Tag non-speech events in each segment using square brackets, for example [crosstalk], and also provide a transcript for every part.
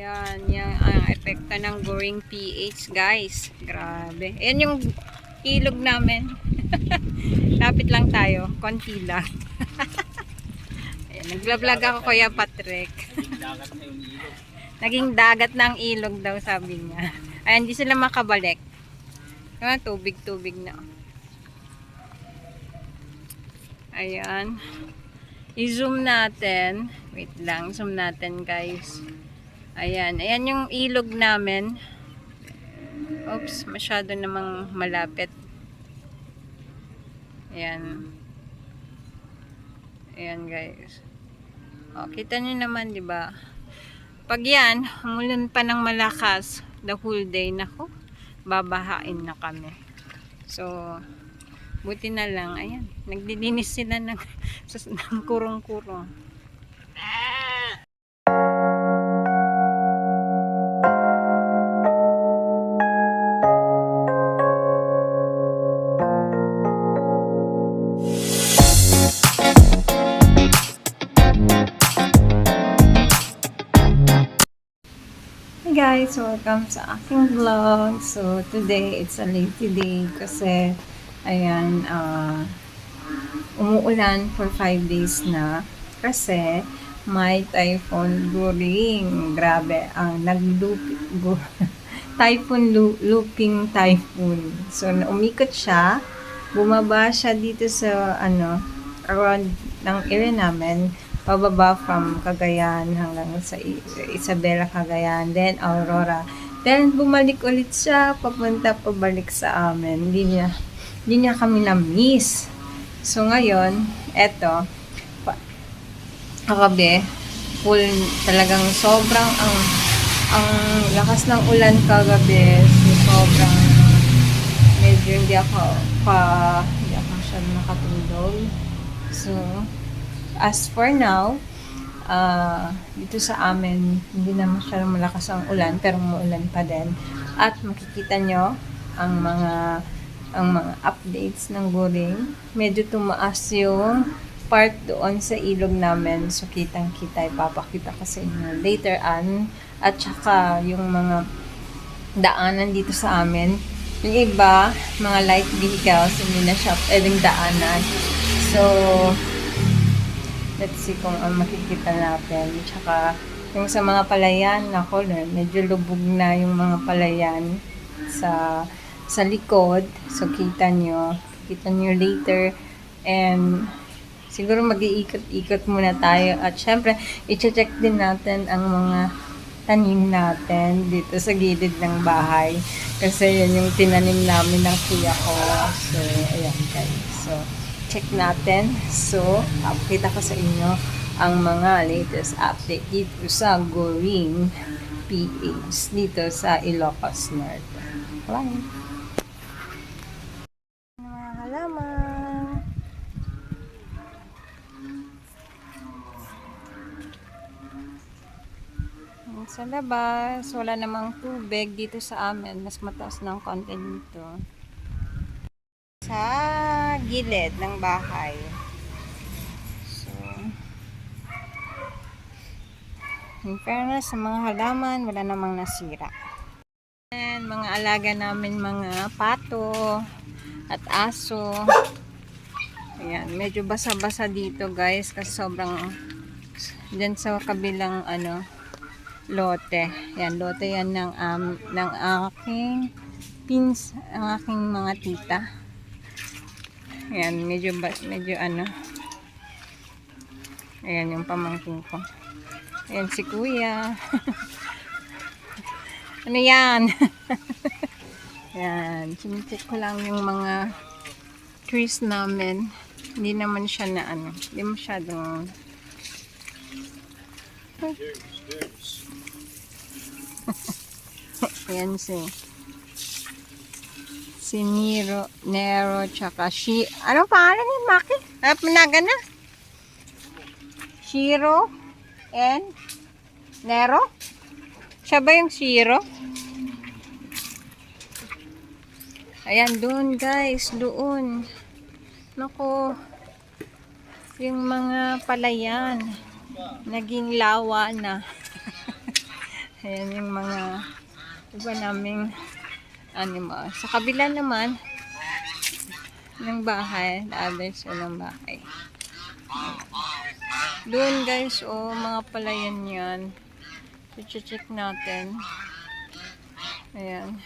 Yan, yan ang epekto ng Goring PH, guys. Grabe. Yan yung ilog namin. [laughs] Lapit lang tayo. Konti lang. [laughs] Ayan, nagla-vlog ako Kuya Patrick. Naging dagat ng ilog daw sabi niya. Ayan, di sila makabalik. Ah, tubig-tubig na. Ayan. I-zoom natin. Wait lang, zoom natin guys. Ayan, ayan yung ilog namin. Oops, masyado namang malapit. Ayan. Ayan guys. O, kita nyo naman, di ba? Pag yan, umulan pa ng malakas, the whole day, nako, babahain na kami. So, buti na lang, ayan, nagdilinis sila ng, [laughs] ng kurong-kurong. Guys, welcome sa aking vlog. So, today, it's a lazy day kasi, ayan, uh, umuulan for 5 days na kasi may typhoon Goring. Grabe, ang nag-loop, go, [laughs] typhoon lo- looping typhoon. So, umikot siya, bumaba siya dito sa, ano, around ng area namin, pababa from Cagayan hanggang sa Isabela, Cagayan, then Aurora. Then, bumalik ulit siya, papunta pabalik sa amin. Hindi niya, hindi niya kami na-miss. So, ngayon, eto, kagabi, full, talagang sobrang ang, ang lakas ng ulan kagabi. So, sobrang, medyo hindi ako, pa, hindi ako masyadong nakatulog. So, as for now, ah, dito sa amin, hindi na masyadong malakas ang ulan, pero umuulan pa din. At makikita nyo ang mga ang mga updates ng Goring. Medyo tumaas yung part doon sa ilog namin. So, kitang-kita, ipapakita ko sa inyo later on. At saka, yung mga daanan dito sa amin. Yung iba, mga light vehicles, hindi na siya pwedeng daanan. So, let's see kung ang makikita natin. Tsaka, yung sa mga palayan, ako, medyo lubog na yung mga palayan sa sa likod. So, kita nyo. Kita nyo later. And, siguro mag-iikot-ikot muna tayo. At, syempre, i-check din natin ang mga tanim natin dito sa gilid ng bahay. Kasi yan yung tinanim namin ng kuya ko. So, ayan guys. So, check natin. So, update ko sa inyo ang mga latest update dito sa Goring PH dito sa Ilocos North. Bye! Mga halaman! Sa labas, wala namang tubig dito sa amin. Mas mataas ng konti dito. Sa gilid ng bahay. So, in fairness, sa mga halaman, wala namang nasira. And mga alaga namin mga pato at aso. Ayan, medyo basa-basa dito guys kasi sobrang dyan sa kabilang ano lote. Yan, lote yan ng um, ng aking pins, ang aking mga tita. Ayan, medyo ba, medyo ano. Ayan yung pamangkin ko. Ayan si kuya. [laughs] ano yan? [laughs] Ayan, chinicheck ko lang yung mga trees namin. Hindi naman siya na ano, hindi masyadong [laughs] Ayan si si Nero, Nero, tsaka si, ano pangalan ni Maki? Ah, pinaga na? Shiro and Nero? Siya ba yung Shiro? Ayan, doon guys, doon. Nako, yung mga palayan, naging lawa na. [laughs] Ayan yung mga iba naming animal. Sa kabila naman ng bahay, the other side ng bahay. Doon guys, oh, mga palayan yan. I-check natin. Ayan.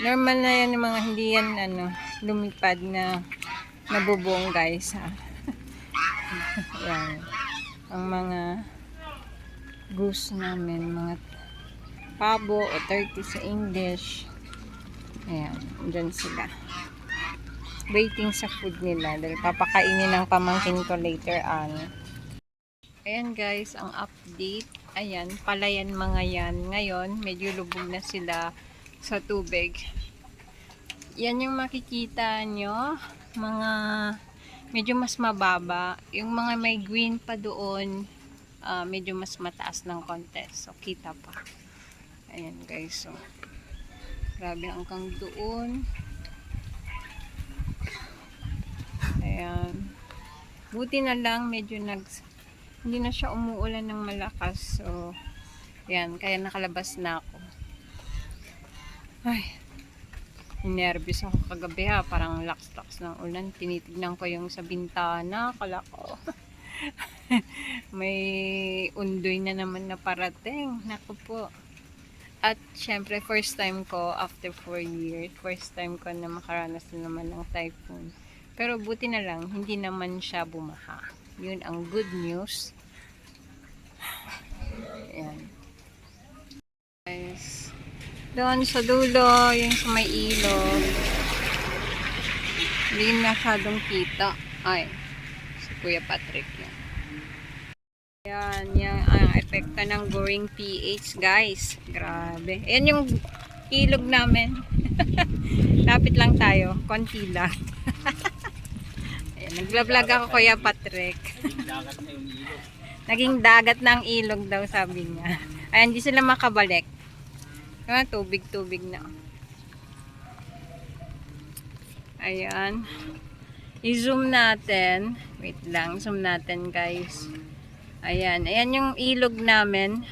Normal na yan yung mga hindi yan ano, lumipad na nabubong guys ha. [laughs] Ayan. Ang mga goose namin, mga pabo o turkey sa English. Ayan, dyan sila. Waiting sa food nila dahil papakainin ng pamangkin ko later on. Ayan guys, ang update. Ayan, palayan mga yan. Ngayon, medyo lubog na sila sa tubig. Yan yung makikita nyo. Mga medyo mas mababa. Yung mga may green pa doon, ah, medyo mas mataas ng konti. So, kita pa. Ayan guys, so. Grabe hanggang doon. Ayan. Buti na lang, medyo nag hindi na siya umuulan ng malakas. So, yan. Kaya nakalabas na ako. Ay, nervous ako kagabi ha. Parang lax-lax ng ulan. Tinitignan ko yung sa bintana. Kala ko. [laughs] May undoy na naman na parating. Naku po. At syempre, first time ko after 4 years. First time ko na makaranas na naman ng typhoon. Pero buti na lang, hindi naman siya bumaha. Yun ang good news. Ayan. Guys. Doon sa dulo, yung sa may ilog. Hindi masyadong kita. Ay, si Kuya Patrick yan. Yan, yung epekto ng Goring PH, guys. Grabe. Ayan yung ilog namin. [laughs] Lapit lang tayo. Konti lang. [laughs] Ayan, nagla-vlog ako Kuya Patrick. [laughs] Naging dagat ng ilog daw sabi niya. Ayan, di sila makabalik. Ah, tubig-tubig na. Ayan. I-zoom natin. Wait lang, zoom natin guys. Ayan, ayan yung ilog namin.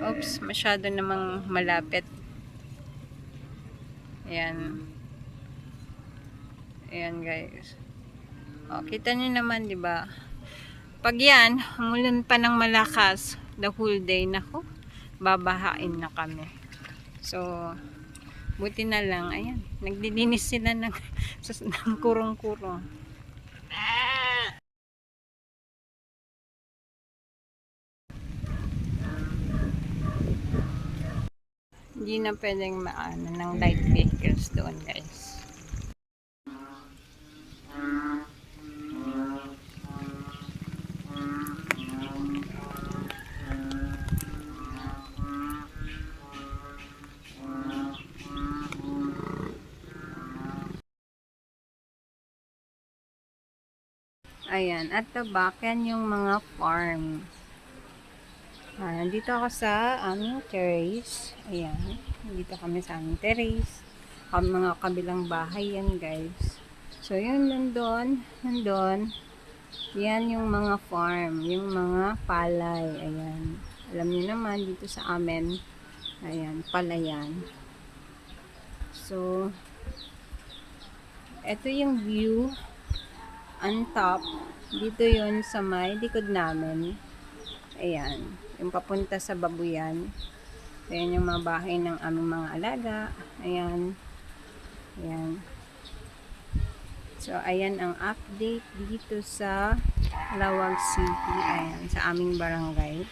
Oops, masyado namang malapit. Ayan. Ayan guys. O, kita nyo naman, di ba? Pag yan, umulan pa ng malakas, the whole day, nako, babahain na kami. So, buti na lang, ayan, nagdilinis sila ng, [laughs] ng kurong-kurong. Hindi na pwedeng maano ng light vehicles doon, guys. Ayan, at the back, yan yung mga farm. Ah, nandito ako sa aming terrace. Ayan, nandito kami sa aming terrace. Ang mga kabilang bahay yan, guys. So, yun, nandun, nandun. Yan yung mga farm, yung mga palay. Ayan. Alam niyo naman, dito sa amin, ayan, palayan. So, ito yung view on top. Dito yon sa may likod namin. Ayan. Yung papunta sa babuyan. Ayan yung mga bahay ng aming mga alaga. Ayan. Ayan. So, ayan ang update dito sa Lawag City. Ayan. Sa aming barangay.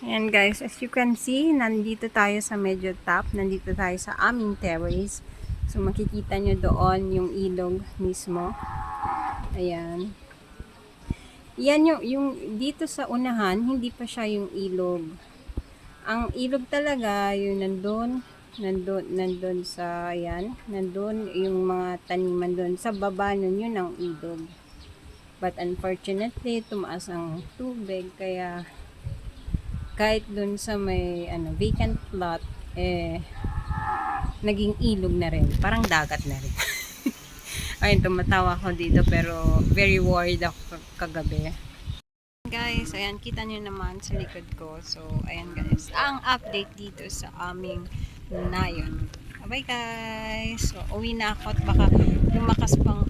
Ayan guys, as you can see, nandito tayo sa medyo top. Nandito tayo sa aming terrace. So, makikita nyo doon yung ilog mismo. Ayan. Yan yung, yung dito sa unahan, hindi pa siya yung ilog. Ang ilog talaga, yung nandun, nandun, nandun sa, ayan, nandun yung mga taniman doon. Sa baba nun, yun ang ilog. But unfortunately, tumaas ang tubig, kaya kahit doon sa may ano, vacant lot, eh, naging ilog na rin. Parang dagat na rin. [laughs] Ayun, tumatawa ako dito pero very worried ako kagabi. Guys, ayan, kita nyo naman sa likod ko. So, ayan guys, ang update dito sa aming nayon. Bye guys! So, uwi na ako at baka lumakas pang